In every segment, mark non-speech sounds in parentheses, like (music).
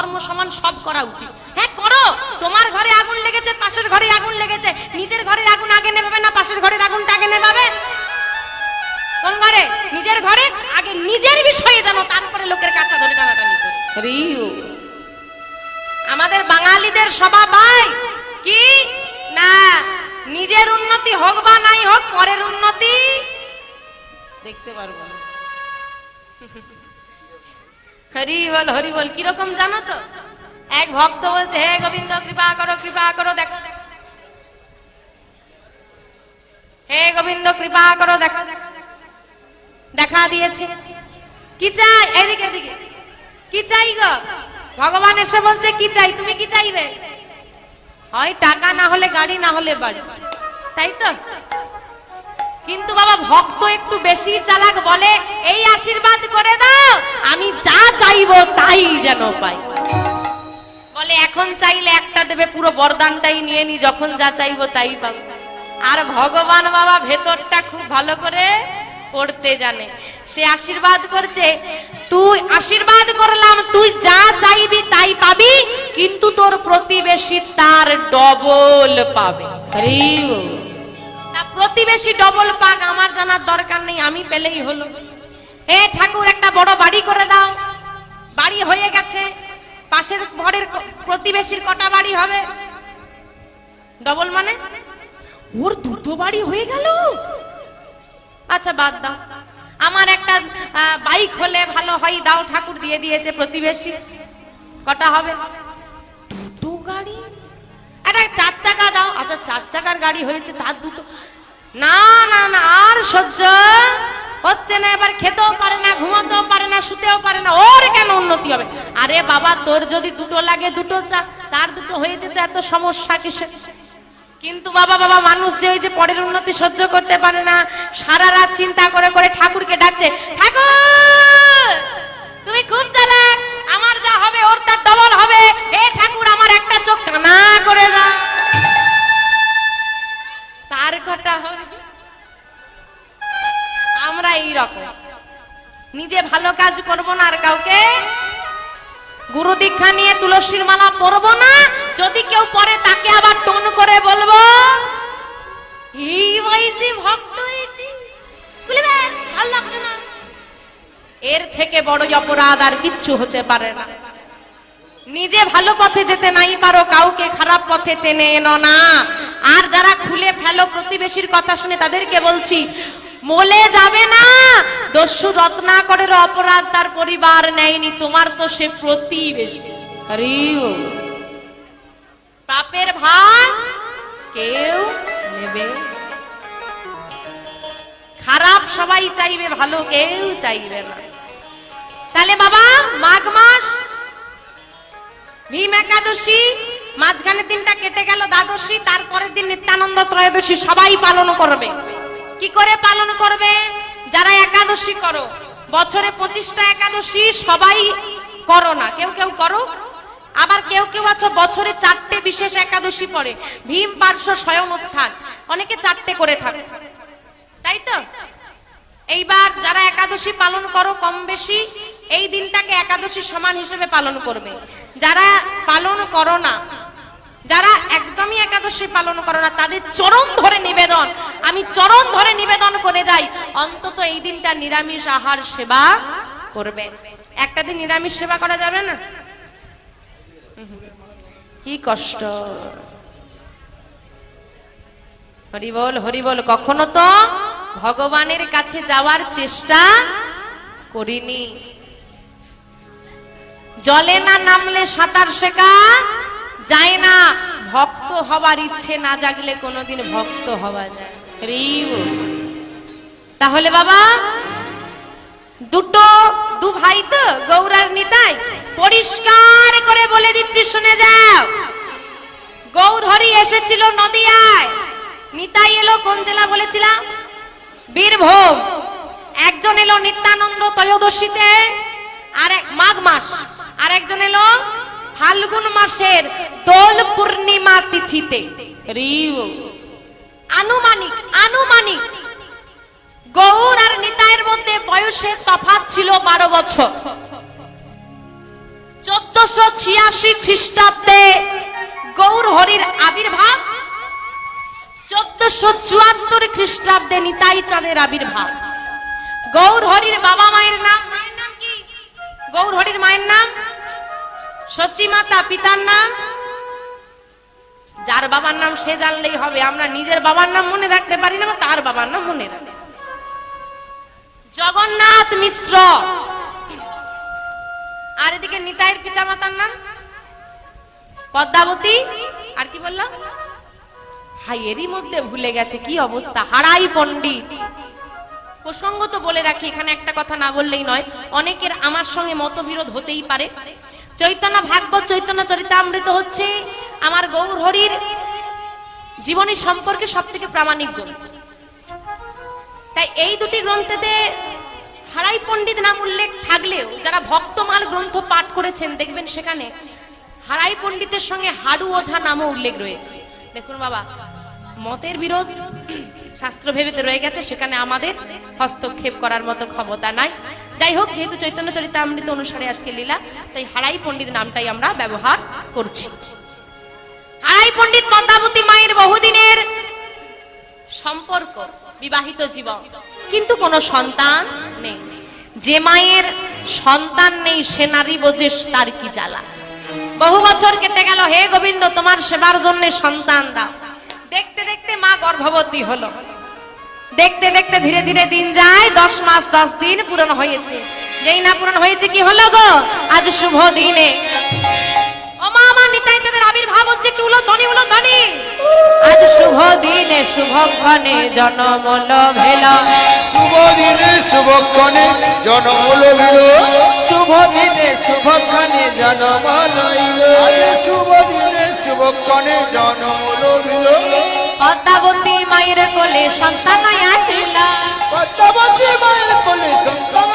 ধর্ম সমান সব করা উচিত। হ্যাঁ করো। তোমার ঘরে আগুন লেগেছে পাশের ঘরে আগুন লেগেছে। নিজের ঘরের আগুন আগে নেভাবে না পাশের ঘরের আগুনটা আগে নেভাবে? কোন ঘরে? নিজের ঘরে? আগে নিজের বিষয়ে জানো তারপরে লোকের কাছে ধরে টানাটানি করো। আমাদের বাঙালিদের স্বভাব ভাই কি? না নিজের উন্নতি হোক বা নাই হোক পরের উন্নতি? দেখতে পারব না। (laughs) হরি বল কীরকম জানো তো? এক ভক্ত বলছে, হে গোবিন্দ, কৃপা করো কৃপা করো, দেখো হে গোবিন্দ, কৃপা করো, দেখো দেখা দিয়েছে। কি চাই? এদিকে এদিকে। কি চাই গো? ভগবান এসে বলছে, কি চাই? তুমি কি চাইবে? হয় টাকা না হলে, গাড়ি না হলে বাড়ি। তাই তো? কিন্তু বাবা, ভক্ত একটু বেশি চালাক বলে, এই আশীর্বাদ করে দাও, আমি যা চাইব তাই যেন পাই। বলে, এখন চাইলে একটা দেবে, পুরো বরদানটাই নিয়ে নি, যখন যা চাইব তাই পাবো। আর ভগবান বাবা, ভেতরটা খুব ভালো করে পড়তে জানে। সে আশীর্বাদ করছে, তুই আশীর্বাদ করলাম, তুই যা চাইবি তাই পাবি, কিন্তু তোর প্রতিবেশী তার ডবল পাবে। প্রতিবেশী ডবল পাক, আমার জানার দরকার নেই, আমি পেলেই হলো। হে ঠাকুর, একটা বড় বাড়ি করে দাও। বাড়ি হয়ে গেছে। পাশের ঘরের প্রতিবেশীর কটা বাড়ি হবে? ডবল মানে? ওর দুটো বাড়ি হয়ে গেল? আচ্ছা বাদ দাও। আমার একটা বাইক হলে ভালো হয়, দাও, ঠাকুর দিয়ে দিয়েছে প্রতিবেশী। কটা হবে? গাড়ি হয়েছে, তার দুটো। না না না, আর সহ্য হচ্ছে না। এবার খেতেও পারে না, ঘুমাতেও পারে না, শুতেও পারে না। ওর কেন উন্নতি হবে? আরে বাবা, তোর যদি দুটো লাগে, দুটো চা, তার দুটো হয়েছে তো এত সমস্যা কিসে কিন্তু বাবা বাবা, মানুষ যে ওই যে পরের উন্নতি সহ্য করতে পারে না, সারা রাত চিন্তা করে করে ঠাকুরকে ডাকছে, ঠাকুর, তুমি খুব চালাক, আমার যা হবে, ওর তার ডবল হবে। হে ঠাকুর, আমার একটা চোখ কানা করে দাও। তার কটা হবে। আমরা এই রকম। নিজে ভালো কাজ করব না আর কাউকে। গুরু দীক্ষা নিয়ে তুলসীর মালা পরবো না। যদি কেউ পরে তাকে আবার টোন করে বলব। এর থেকে বড় অপরাধ আর কিচ্ছু হতে পারে না। নিজে ভালো পথে যেতে নাই পারো, কাউকে খারাপ পথে টেনে এনো না। আর যারা খুলে ফেলো প্রতিবেশীর কথা শুনে তাদেরকে বলছি, মলে যাবে না। দস্যু রত্নাকরের অপরাধ তার পরিবার নেয়নি। তোমার তো সে প্রতিবেশী। পাপের ভাগ কেউ নেবে। খারাপ সবাই চাইবে, ভালো কেউ চাইবে না। তাহলে বাবা, মাঘ মাস, ভীম একাদশী মাঝখানে দিনটা কেটে গেল দ্বাদশী, তারপরের দিন নিত্যানন্দ ত্রয়োদশী, সবাই পালন করবে। কি করে পালন করবে? যারা একাদশী করো, বছরে পঁচিশটা একাদশী, সবাই করো না। কেউ কেউ করো, আবার কেউ কেউ আছো, বছরে চারটে বিশেষ একাদশী পড়ে। ভীম, পার্শ্ব, স্বয়ং উত্থান। অনেকে চারটে করে থাকে। তাই তো? এইবার যারা একাদশী পালন করো কম বেশি, এই দিনটাকে একাদশী সমান হিসেবে পালন করবে। যারা পালন করো না যারা একদমই একাদশী পালন করো না, তাদের চরণ ধরে নিবেদন। আমি চরণ ধরে নিবেদন করে যাই। অন্তত এই দিনটা নিরামিষ আহার সেবা করবে। একটা দিন নিরামিষ সেবা করা যাবে না? কি কষ্ট। হরিবল হরিবল, কখনো তো ভগবানের কাছে যাওয়ার চেষ্টা করিনি। জলে না নামলে সাঁতার শেখা যায় না। ভক্ত হবার ইচ্ছে না জাগলে কোনোদিন ভক্ত হওয়া যায়। তাহলে বাবা দুটো দু ভাই তো গৌরার নিতাই পরিষ্কার করে বলে দিচ্ছি শুনে যাও। গৌর হরি এসেছিল নদিয়ায়। নিতাই এলো কোন জেলা বলেছিলাম? বীরভূম। একজন এলো নিত্যানন্দ ত্রয়োদশীতে আর এক মাঘ মাস। আর একজন এলো ফাল্গুন মাসের দোল পূর্ণিমা তিথিতে। আনুমানিক আনুমানিক গৌর আর নিতাইয়ের মধ্যে বয়সের তফাত ছিল বারো বছর। চোদ্দশো ছিয়াশি খ্রিস্টাব্দে গৌর হরির আবির্ভাব চোদ্দশো চুয়াত্তর খ্রিস্টাব্দে নিতাই চাঁদের আবির্ভাব। গৌর হরির বাবা মায়ের নাম মায়ের নাম কি? গৌর হরির মায়ের নাম সচি মাতা, পিতার নাম? যার বাবার নাম সে জানলেই হবে, আমরা নিজের বাবার নাম মনে রাখতে পারি না, তার বাবার নাম মনে রাখি জগন্নাথ মিশ্র। আর এদিকে নিতাইয়ের পিতা মাতার নাম? পদ্মাবতী। আর কি বললাম হাই এরই মধ্যে ভুলে গেছে, কি অবস্থা? হারাই পণ্ডিত। প্রসঙ্গ তো বলে রাখি, এখানে একটা কথা না বললেই নয়, অনেকের আমার সঙ্গে মতবিরোধ হতেই পারে। চৈতন্য ভাগবত চৈতন্য চরিতামৃত হচ্ছে আমার গৌর হরির জীবনী সম্পর্কে সব থেকে প্রামাণিক গ্রন্থ। তাই এই দুটি গ্রন্থেতে হারাই পণ্ডিত নাম উল্লেখ থাকলেও যারা ভক্তমাল গ্রন্থ পাঠ করেছেন, দেখবেন সেখানে হারাই পণ্ডিতের সঙ্গে হাডু ওঝা নামও উল্লেখ রয়েছে। দেখুন বাবা, মতের বিরোধ শাস্ত্র ভেবেতে রয়ে গেছে, সেখানে আমাদের হস্তক্ষেপ করার মতো ক্ষমতা নাই। যাই হোক, যেহেতু চৈতন্য চরিতামৃত অনুসারে আজকে লীলা, তাই হারাই পণ্ডিত নামটাই আমরা ব্যবহার করছি। হারাই পণ্ডিত পদ্মাবতী মায়ের বহুদিনের সম্পর্ক, বিবাহিত জীবন। কিন্তু কোনো সন্তান নেই। যে মায়ের সন্তান নেই, সে নারী বোঝে তার কি জ্বালা। বহু বছর কেটে গেল, হে গোবিন্দ, তোমার সেবার জন্য সন্তান দাও। দেখতে দেখতে মা গর্ভবতী হলো। দেখতে দেখতে ধীরে ধীরে দিন যায় দশ মাস দশ দিন পূরণ হয়েছে। যেই না পূরণ হয়েছে কি হলো গো? আজ শুভ দিনে। ও মা আমার নিতাই তাদের আবির্ভাব হচ্ছে কি উলো ধ্বনি আজ শুভ দিনে শুভ ক্ষণে ভেল। শুভ দিনে শুভক্ষণে জনম লইল শুভ দিনে শুভক্ষণে জন্ম লইল শুভ দিনে শুভক্ষণে জনম লইল পদ্মাবতী মায়ের কোলে সন্তান আসিলা। মায়ের কোলে সন্তান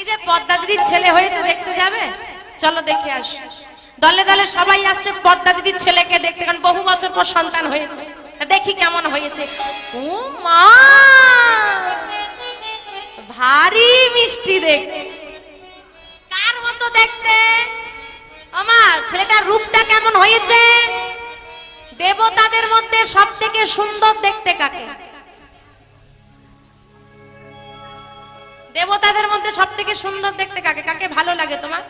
এই যে পদ্মা দিদির ছেলে হয়েছে, দেখতে যাবে? চলো দেখে আস। দলে দলে সবাই আসছে, পদ্মা দিদির ছেলেকে দেখতে, কারণ বহু বছর পর সন্তান হয়েছে। দেখি কেমন হয়েছে। ও মা! ভারী মিষ্টি দেখতে। কার মতো দেখতে? আমার ছেলেটার রূপটা কেমন হয়েছে? দেবতাদের মধ্যে সব থেকে সুন্দর দেখতে কাকে? দেবতাদের মধ্যে সব থেকে সুন্দর দেখতে কাকে? কাকে ভালো লাগে তোমার?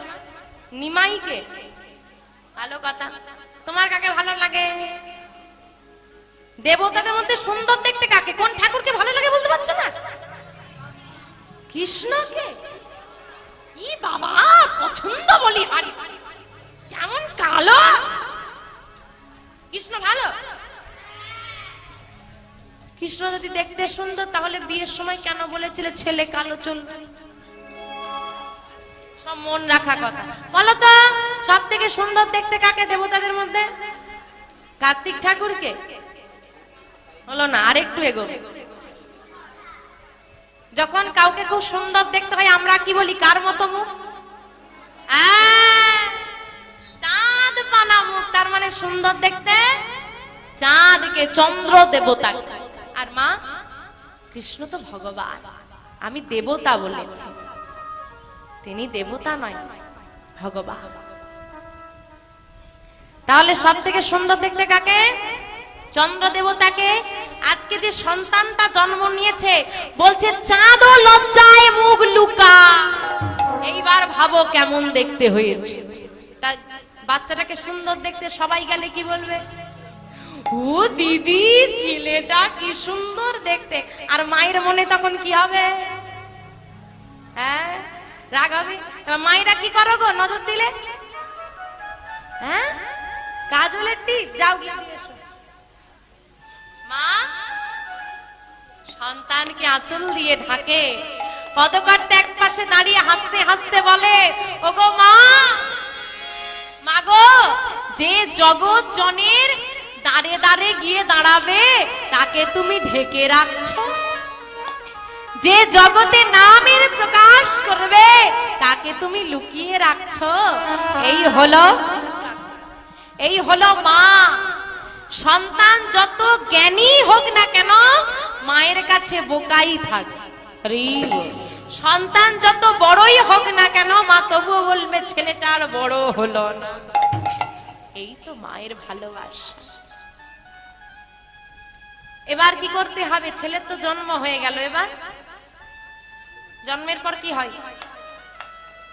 নিমাইকে? ভালো কথা। তোমার কাকে ভালো লাগে? দেবতাদের মধ্যে সুন্দর দেখতে কাকে? কোন ঠাকুরকে ভালো লাগে বলতে পারছ না? কৃষ্ণকে? কি বাবা, পছন্দ বলি কেমন কালো! কৃষ্ণ ভালো? কৃষ্ণ যদি দেখতে সুন্দর তাহলে বিয়ের সময় কেন বলেছিলে ছেলে কালো চলবে সব মন রাখা কথা। বলো তো সব থেকে সুন্দর দেখতে কাকে দেবতাদের মধ্যে? কার্তিক ঠাকুরকে? হলো না আরেকটু এগো যখন কাউকে খুব সুন্দর দেখতে হয় আমরা কি বলি কার মতো মুখ? আহ, চাঁদ পানা মুখ তার মানে সুন্দর দেখতে চাঁদকে চন্দ্র দেবতা আর মা, কৃষ্ণ তো ভগবান, আমি দেবতা বলেছি। তিনি দেবতা নয়, ভগবান। তাহলে সব থেকে সুন্দর দেখতে কাকে? চন্দ্র দেবতাকে। আজকে যে সন্তানটা জন্ম নিয়েছে, বলছে চাঁদ লজ্জায় মুখ লুকা। এইবার ভাবো কেমন দেখতে হয়েছে। বাচ্চাটাকে সুন্দর দেখতে সবাই গেলে কি বলবে? ও দিদি, ছেলেটা কি সুন্দর দেখতে। আর মায়ের মনে তখন কি হবে? হ্যাঁ রাগ হবে মায়েরা কি করো গো? নজর দিলে? হ্যাঁ? কাজলের যাও গিয়ে। মা সন্তানকে আঁচল দিয়ে ঢাকে? পদকর্তা এক পাশে দাঁড়িয়ে হাসতে হাসতে বলে, ওগো মা মাগো যে জগৎ জনের দাঁড়ে দাঁড়ে গিয়ে দাঁড়াবে, তাকে তুমি ঢেকে রাখছো। যে জগতে নামের প্রকাশ করবে, তাকে তুমি লুকিয়ে রাখছো। এই হলো এই হলো মা। সন্তান যত জ্ঞানী হোক না কেন, মায়ের কাছে বোকাই থাকে। সন্তান যত বড়ই হোক না কেন, মা তবুও বলবে ছেলেটা আর বড় হলো না। এই তো মায়ের ভালোবাসা। এবার কি করতে হবে? ছেলের তো জন্ম হয়ে গেল এবার। জন্মের পর কি হয়?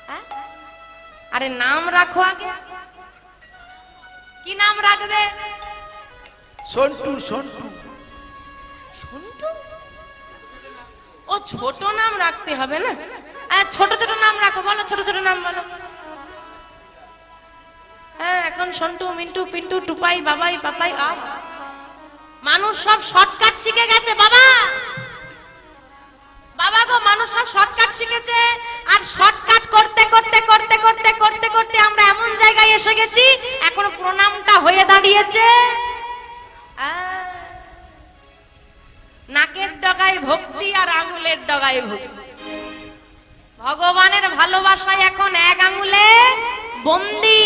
হ্যাঁ? আরে নাম রাখো আগে। কি নাম রাখবে? সন্টু সন্টু। সন্টু? ও ছোট নাম রাখতে হবে না? ছোট ছোট নাম রাখো বলো ছোট ছোট নাম বলো। হ্যাঁ এখন সন্টু মিন্টু পিন্টু টুপাই বাবাই পাপাই আ মানুষ সব শর্টকাট শিখে গেছে, বাবা। বাবা গো, মানুষ সব শর্টকাট শিখেছে। আর শর্টকাট করতে করতে করতে করতে করতে করতে আমরা এমন জায়গায় এসে গেছি, এখন প্রণামটা হয়ে দাঁড়িয়েছে। নাকের ডগায় ভক্তি আর আঙুলের ডগায় ভক্তি। ভগবানের ভালোবাসায় এখন এক আঙুলে। বন্দি।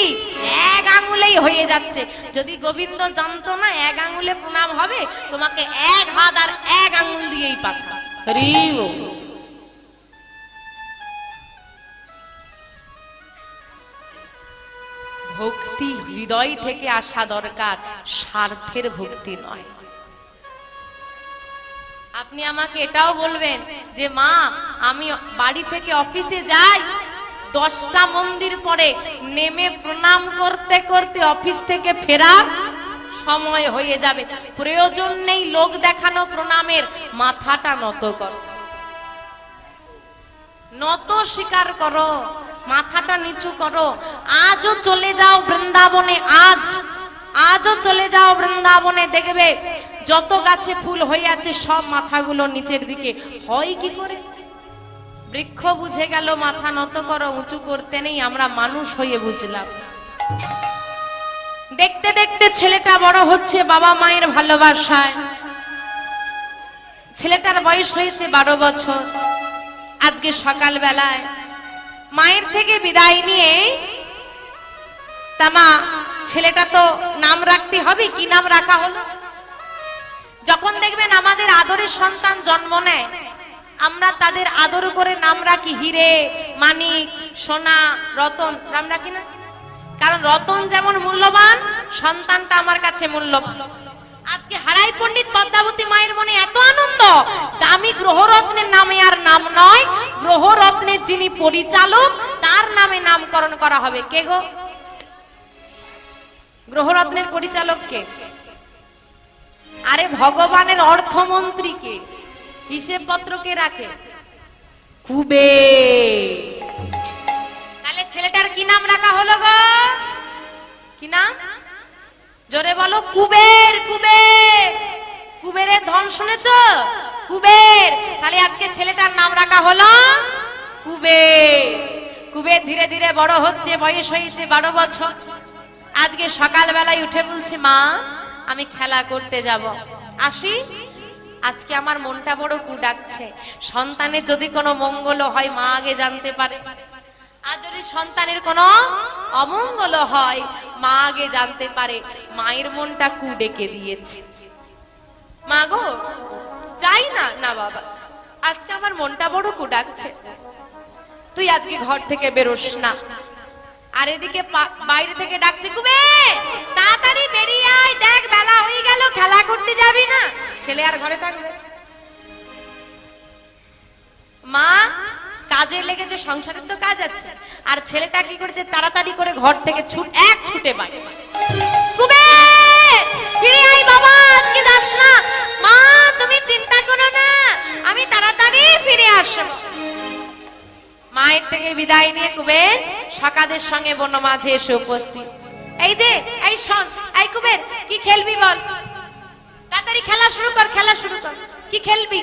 এক আঙুলেই হয়ে যাচ্ছে। যদি গোবিন্দ জানতো না এক আঙুলে প্রণাম হবে তোমাকে এক হাত আর এক আঙুল দিয়েই ভক্তি হৃদয় থেকে আসা দরকার স্বার্থের ভক্তি নয়। আপনি আমাকে এটাও বলবেন যে মা আমি বাড়ি থেকে অফিসে যাই দশটা মন্দির পরে নেমে প্রণাম করতে করতে অফিস থেকে ফেরার সময় হয়ে যাবে। প্রয়োজন নেই লোক দেখানো প্রণামের, মাথাটা নত কর। নত স্বীকার করো, মাথাটা নিচু করো। আজও চলে যাও বৃন্দাবনে, আজ, আজও চলে যাও বৃন্দাবনে, দেখবে যত গাছে ফুল হয়ে আছে, সব মাথাগুলো নিচের দিকে। হয় কি করে? বৃক্ষ বুঝে গেল, মাথা নত করো, উঁচু করতে নেই, আমরা মানুষ হয়ে বুঝলাম। দেখতে দেখতে ছেলেটা বড় হচ্ছে, বাবা মায়ের ভালোবাসায়। ছেলেটার বয়স হয়েছে বারো বছর। আজকে সকাল বেলায় মায়ের থেকে বিদায় নিয়ে তামা, ছেলেটা তো নাম রাখতে হবে, কি নাম রাখা হলো? যখন দেখবেন আমাদের আদরের সন্তান জন্ম নেয় আমরা তাদের আদর করে নাম রাখি হিরে, মানিক, সোনা, রতন। নাম রাখি না? কারণ রতন যেমন মূল্যবান, সন্তানটা আমার কাছে মূল্যবান। আজকে হারাই পণ্ডিত পদ্মাবতী মায়ের মনে এত আনন্দ, দামি গ্রহরত্নের নামে আর নাম নয়, গ্রহরত্নের যিনি পরিচালক, তার নামে নামকরণ করা হবে। কে গো? গ্রহরত্নের পরিচালক কে? আরে ভগবানের অর্থমন্ত্রী কে? হিসেব পত্র কে রাখে। কুবে তাহলে ছেলেটার কি নাম রাখা হলো গো? কি নাম? জোরে বলো কুবের কুবের। কুবেরের ধন শুনেছ? কুবের। তাহলে আজকে ছেলেটার নাম রাখা হলো? কুবের। কুবের ধীরে ধীরে বড় হচ্ছে বয়স হয়েছে বারো বছর। আজকে সকালবেলায় উঠে বলছে মা আমি খেলা করতে যাব। আসি। আজকে আমার মনটা বড় কু ডাকছে সন্তানের যদি কোনো মঙ্গল হয়, মা আগে জানতে পারে। আর যদি সন্তানের কোনো অমঙ্গল হয়, মা আগে জানতে পারে। মায়ের মনটা কু ডেকে দিয়েছে। মা গো, যাই না না বাবা, আজকে আমার মনটা বড় কু ডাকছে তুই আজকে ঘর থেকে বেরোস না। আর এদিকে বাইরে থেকে ডাকছে, কুবে, তাড়াতাড়ি বেরিয়ে আয়, দেখ বেলা হয়ে গেল, খেলা করতে যাবি না? ছেলে আর ঘরে থাকবে। মা, কাজে লেগেছে, সংসারের তো কাজ আছে। আর ছেলেটা কি করেছে, তাড়াতাড়ি করে ঘর থেকে ছুট, এক ছুটে বাইরে কুবে, ফিরে আয় বাবা, আজকে যাস না। মা, তুমি চিন্তা করো না, আমি তাড়াতাড়ি ফিরে আসব। মায়ের থেকে বিদায় নিয়ে কুবের সকাদের সঙ্গে বন্য মাঝে এসে উপস্থিত। এই যে, এই শোন, এই কুবের, কি খেলবি বল? তাড়াতাড়ি খেলা শুরু কর, খেলা শুরু কর। কি খেলবি?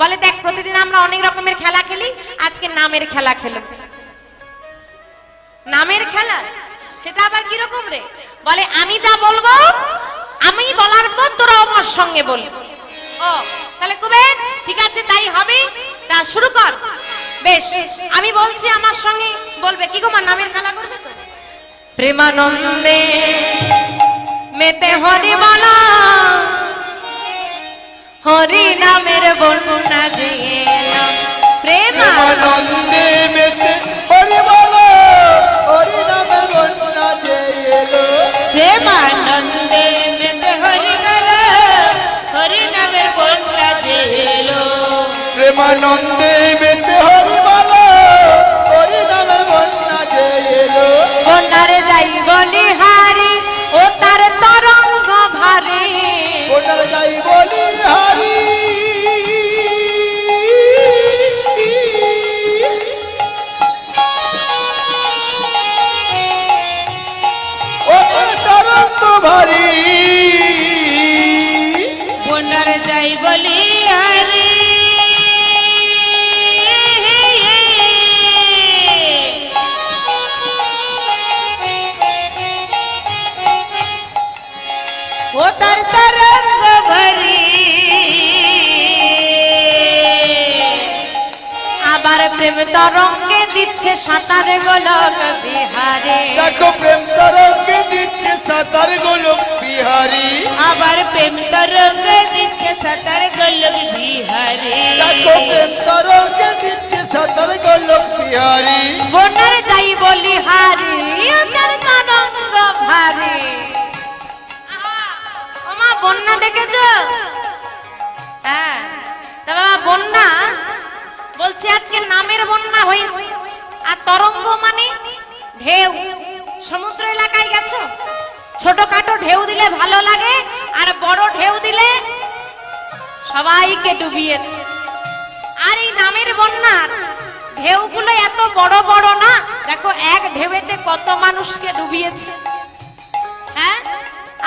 বলে দেখ, প্রতিদিন আমরা অনেক রকমের খেলা খেলি, আজকে নামের খেলা খেলো। নামের খেলা? সেটা আবার কি রকম রে? বলে, আমি যা বলব, আমি বলার পর তোরা আমার সঙ্গে বলবি। ও, তাহলে কুবের, ঠিক আছে, তাই হবে। তা শুরু কর। বেশ আমি বলছি আমার সঙ্গে বলবে। কি গো মা নামের খেলা করবে তো? প্রেমানন্দে মেতে হরি বলা হরি নামের বর্ণনা যে এলো। প্রেমানন্দে মেতে হরি বলো হরি নামের বন্যা যে এলো। প্রেমানন্দে মেতে হরি গেল হরি নামের বন্যা যে এলো। প্রেমানন্দে বিহারি আবার প্রেম তরঙ্গ দিচ্ছে সাতার গোলক বিহারি দেখো প্রেম তরঙ্গে দিচ্ছে সাঁতার গোলক বিহারি বন্যারে যাই বলি হারি তার তরঙ্গ ভারে ওমা বন্যা দেখেছ হ্যাঁ তা বাবা বন্যা বলছি আজকে নামের বন্যা হয়েছে। আর তরঙ্গ মানে ঢেউ। সমুদ্র এলাকায় গেছো? ছোটখাটো ঢেউ দিলে ভালো লাগে, আর বড় ঢেউ দিলে সবাইকে ডুবিয়ে আর এই নামের বন্যার ঢেউগুলো এত বড় বড় না, দেখো এক ঢেউতে কত মানুষকে ডুবিয়েছে। হ্যাঁ?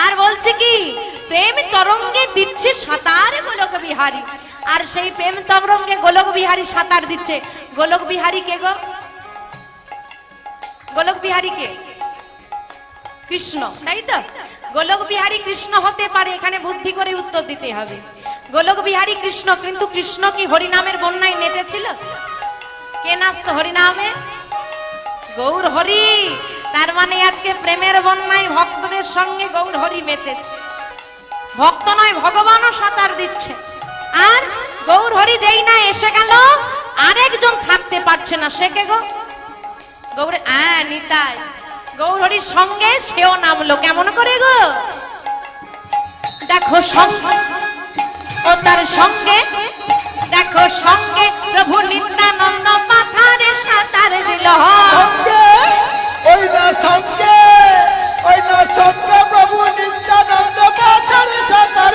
আর বলছে কি, প্রেম তরঙ্গে দিচ্ছে সাঁতার গোলক বিহারী। আর সেই প্রেম তরঙ্গে গোলক বিহারী সাঁতার দিচ্ছে। গোলক বিহারী কে গো? গোলক বিহারী কে? কৃষ্ণ, তাই তো? গোলক বিহারী কৃষ্ণ হতে পারে, এখানে বুদ্ধি করে উত্তর দিতে হবে। গোলক বিহারী কৃষ্ণ, কিন্তু কৃষ্ণ কি হরিনামের বন্যায় নেচেছিল? কে নাচতো হরিনামে? গৌর হরি। তার মানে আজকে প্রেমের বন্যায় ভক্তদের সঙ্গে গৌর হরি মেতেছে। ভক্ত নয়, ভগবানও সাঁতার দিচ্ছে। আর গৌর হরি যেই না এসে গেল, আরেকজন থাকতে পারছে না। সে কে গো? গৌর হ্যাঁ নিতাই। গৌর হরির সঙ্গে সেও নামলো। কেমন করে গো? দেখো ও তার সঙ্গে, দেখো সঙ্গে প্রভু নিত্যানন্দ মাথারে সাঁতার দিল। সঙ্গে, ওই না সঙ্গে প্রভু নিত্যানন্দ মাতার সাঁতার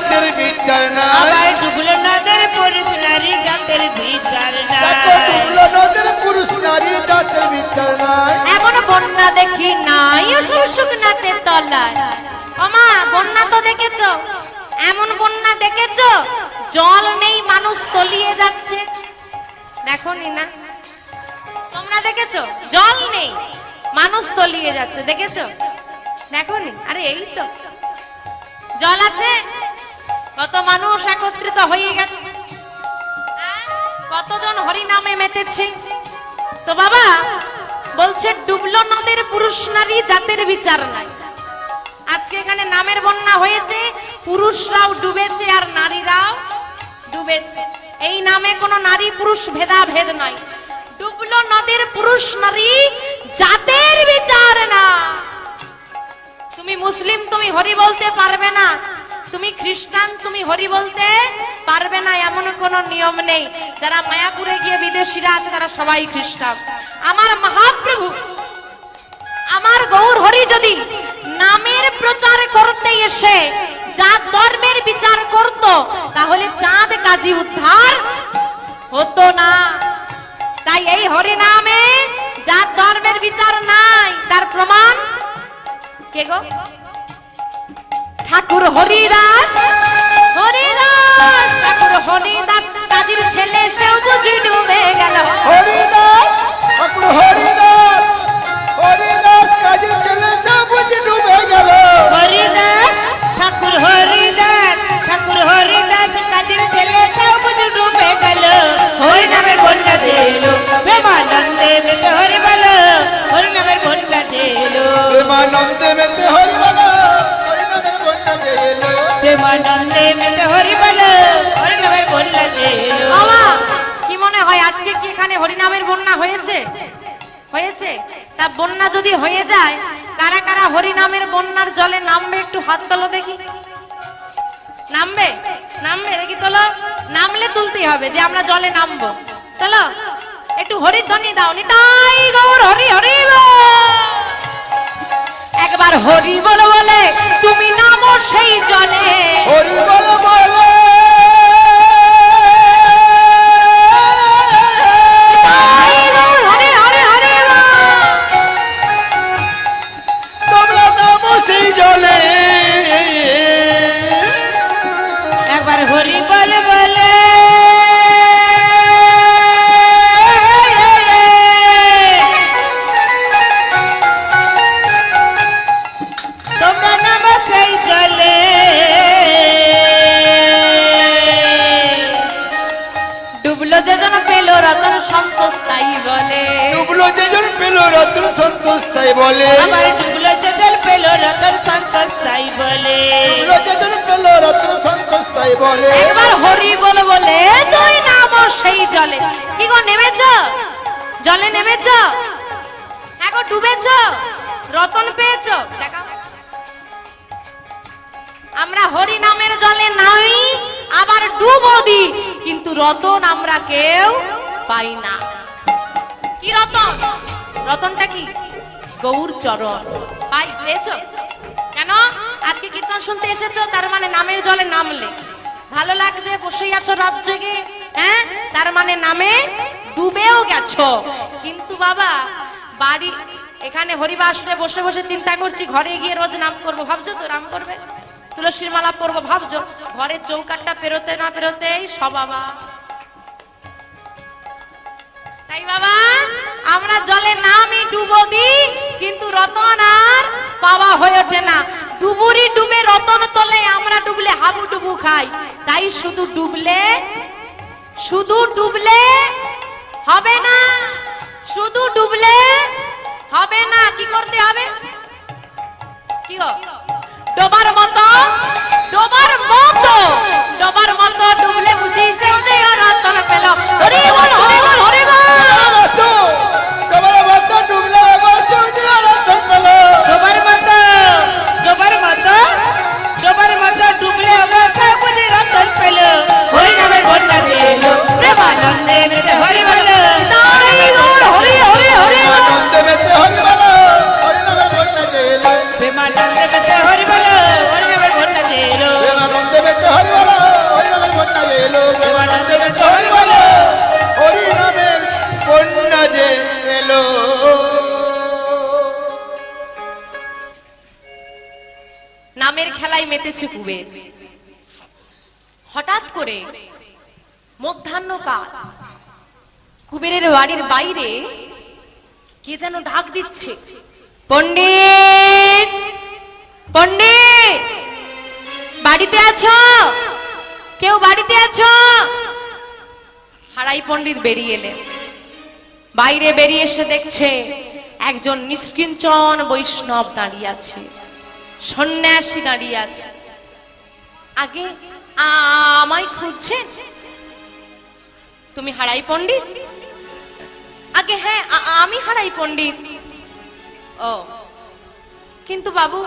জাতের বিচার নাই। আবার নদের পুরুষ নারী জাতের বিচার নাই। ডুবলো নদের পুরুষ নারী জাতের বিচার নাই। এমন বন্যা দেখি নাই ও শুকনাতে তলায়। ওমা বন্যা তো দেখেছ? এমন বন্যা দেখেছ? জল নেই মানুষ তলিয়ে যাচ্ছে। দেখো না তোমরা দেখেছ? জল নেই মানুষ তলিয়ে যাচ্ছে। দেখেছ? দেখো নি। আরে এই তো। জল আছে? কত মানুষ একত্রিত হয়ে গেছে? কতজন হরিনামে মেতেছে। তো বাবা, বলছে ডুবলো নদের পুরুষ নারী জাতের বিচার নাই। আজকে এখানে নামের বন্যা হয়েছে, পুরুষরাও ডুবেছে আর নারীরাও ডুবেছে। এই নামে কোনো নারী পুরুষ ভেদাভেদ নাই। ডুবলো নদের পুরুষ নারী জাতের বিচার না তুমি মুসলিম, তুমি হরি বলতে পারবে না। তুমি খ্রিস্টান, তুমি হরি বলতে পারবে না, এমন কোন নিয়ম নেই। যারা মায়াপুরে গিয়ে বিদেশিরা আছে, তারা সবাই খ্রিস্টান। আমার মহাপ্রভু, আমার গৌর হরি যদি নামের প্রচার করতে এসে, জাত ধর্মের বিচার করত, তাহলে চাঁদ কাজী উদ্ধার হতো না। তাই এই হরি নামে জাত ধর্মের বিচার নাই। তার প্রমাণ কে গো? ঠাকুর হরিদাস হরিদাস ঠাকুর হরিদাস কাজীর ছেলে সেও হবে যে আমরা জলে নামবো চলো, একটু হরিধ্বনি দাও, নিতাই গৌর হরি হরি। একবার হরি বলো বলে জলে নেমেছ? হ্যাঁ গো, ডুবেছ? রতন পেয়েছ? আমরা হরি নামের জলে নাই, আবার ডুবো দি, কিন্তু রতন আমরা কেউ পাই না। কি রতন? রতনটা কি? গৌর চরণ। পাই পেয়েছ কেন? আজকে কীর্তন শুনতে এসেছ, তার মানে নামের জলে নামলে। ভালো লাগছে, বসেই আছো রাত জেগে হ্যাঁ? তার মানে নামে ডুবেও গেছো। কিন্তু বাবা, বাড়ি এখানে হরিবাসরে বসে বসে চিন্তা করছি, ঘরে গিয়ে রোজ নাম করব। ভাবছ তো নাম করবে? তুলসীর মালা পরবো, ভাবছ? ঘরের চৌকাটটা পেরোতে না পেরোতেই সব বাবা তাই বাবা, আমরা জলে ডুবো কিন্তু রতন আর পাওয়া হয়ে ওঠে না। ডুবুরি ডুবে রতন তলে, আমরা ডুবলে হাবু ডুবু খাই। তাই শুধু ডুবলে শুধু ডুবলে হবে না। শুধু ডুবলে হবে না কি করতে হবে? কি ডোবার মতো ডোবার মতো ডোবার মতো ডুবলে বুঝি সে রতন পেল। হরি বল হরি বল হরি বল। রত্ন, নামের খেলায় মেতেছে কুবে হঠাৎ করে মধ্যাহ্নকাল কুবেরের বাড়ির বাইরে কে যেন ডাক দিচ্ছে, পণ্ডিত পণ্ডিত, বাড়িতে আছো? কেউ বাড়িতে আছো? হারাই পণ্ডিত বেরিয়ে এলেন। বাইরে বেরিয়ে এসে দেখছে, একজন নিষ্কিঞ্চন বৈষ্ণব দাঁড়িয়ে আছে, সন্ন্যাসী দাঁড়িয়ে আছে। আগে আমায় খুঁজছেন? তুমি হারাই পণ্ডিত? আগে হ্যাঁ আমি হারাই পণ্ডিত। ও, কিন্তু বাবু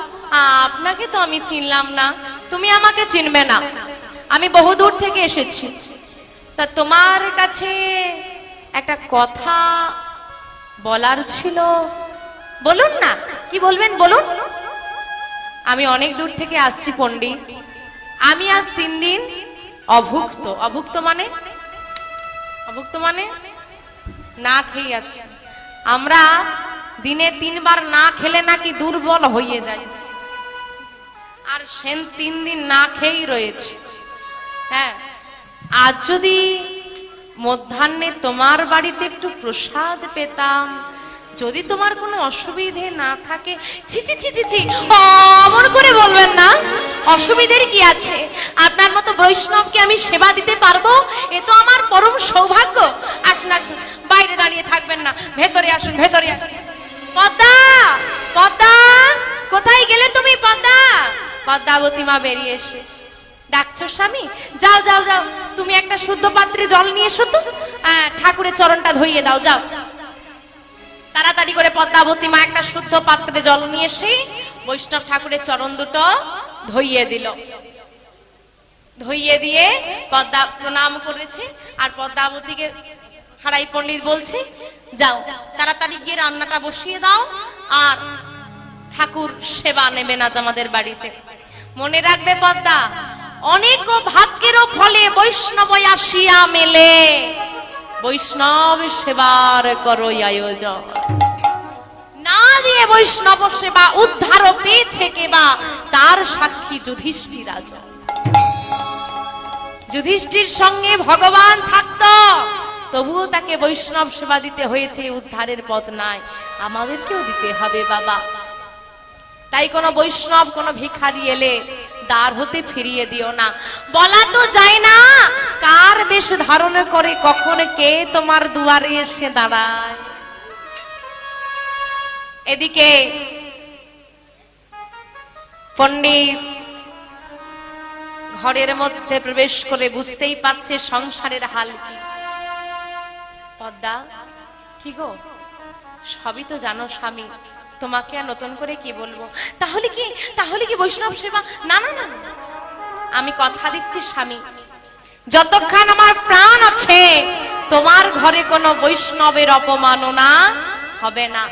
আপনাকে তো আমি চিনলাম না। তুমি আমাকে চিনবে না। আমি বহুদূর থেকে এসেছি। তা তোমার কাছে একটা কথা বলার ছিল? বলুন না, কি বলবেন বলুন? আমি অনেক দূর থেকে আসছি, পণ্ডিত। আমি আজ তিন দিন অভুক্ত। অভুক্ত মানে? অভুক্ত মানে? না খেয়ে আছি। আমরা দিনে তিনবার না খেলে নাকি দুর্বল হয়ে যাই। আর সেন তিন দিন না খেয়েই রয়েছে। হ্যাঁ আজ যদি মধ্যাহ্নে তোমার বাড়িতে একটু প্রসাদ পেতাম। যদি তোমার কোনো অসুবিধে না থাকে, ছি ছি ছি অমন করে বলবেন না। অসুবিধের কি আছে? আপনার মতো বৈষ্ণবকে আমি সেবা দিতে পারব? এ তো আমার পরম সৌভাগ্য। আসুন আসুন, বাইরে দাঁড়িয়ে থাকবেন না। ভেতরে আসুন ভেতরে আসুন। পদ্মা পদ্মা, কোথায় গেলে তুমি পদ্মা? পদ্মাবতী মা বেরিয়ে এসেছে। ডাকছো স্বামী? যাও যাও যাও। তুমি একটা শুদ্ধ পাত্রে জল নিয়ে এসো তো। ঠাকুরের চরণটা ধুইয়ে দাও, যাও। তাড়াতাড়ি করে পদ্মাবতী মা একটা শুদ্ধ পাত্রে জল নিয়ে এসে বৈষ্ণব ঠাকুরের চরণ দুটো ধইয়ে দিল। ধুইয়ে দিয়ে পদ্মা প্রণাম করেছে আর পদ্মাবতীকে হারাই পণ্ডিত বলছে, যাও, তাড়াতাড়ি গিয়ে রান্নাটা বসিয়ে দাও আর ঠাকুর সেবা নেবেন আজ আমাদের বাড়িতে। মনে রাখবে পদ্মা, অনেক ভাগ্যেরও ফলে বৈষ্ণব আসিয়া মেলে। বৈষ্ণব সেবার করো আয়োজন। না দিয়ে বৈষ্ণব সেবা উদ্ধার পেয়েছে কেবা তার সাক্ষী যুধিষ্ঠির রাজন যুধিষ্ঠির সঙ্গে ভগবান থাকত, তবুও তাকে বৈষ্ণব সেবা দিতে হয়েছে, উদ্ধারের পথ নাই। আমাদেরকেও দিতে হবে বাবা। তাই কোনো বৈষ্ণব, কোনো ভিখারি এলে দ্বার হতে ফিরিয়ে দিও না। বলা তো যায় না, কার বেশ ধারণ করে, কখন কে তোমার দুয়ারে এসে দাঁড়ায়। এদিকে পণ্ডিত ঘরের মধ্যে প্রবেশ করে বুঝতেই পারছে সংসারের হাল কি। পদ্মা, কি গো? সবই তো জানো স্বামী। তোমাকে আর নতুন করে কি বলব তাহলে কি তাহলে কি বৈষ্ণব সেবা না না না। আমি কথা দিচ্ছি স্বামী যতক্ষণ আমার প্রাণ আছে, তোমার ঘরে কোনো বৈষ্ণবের অপমাননা হবে না।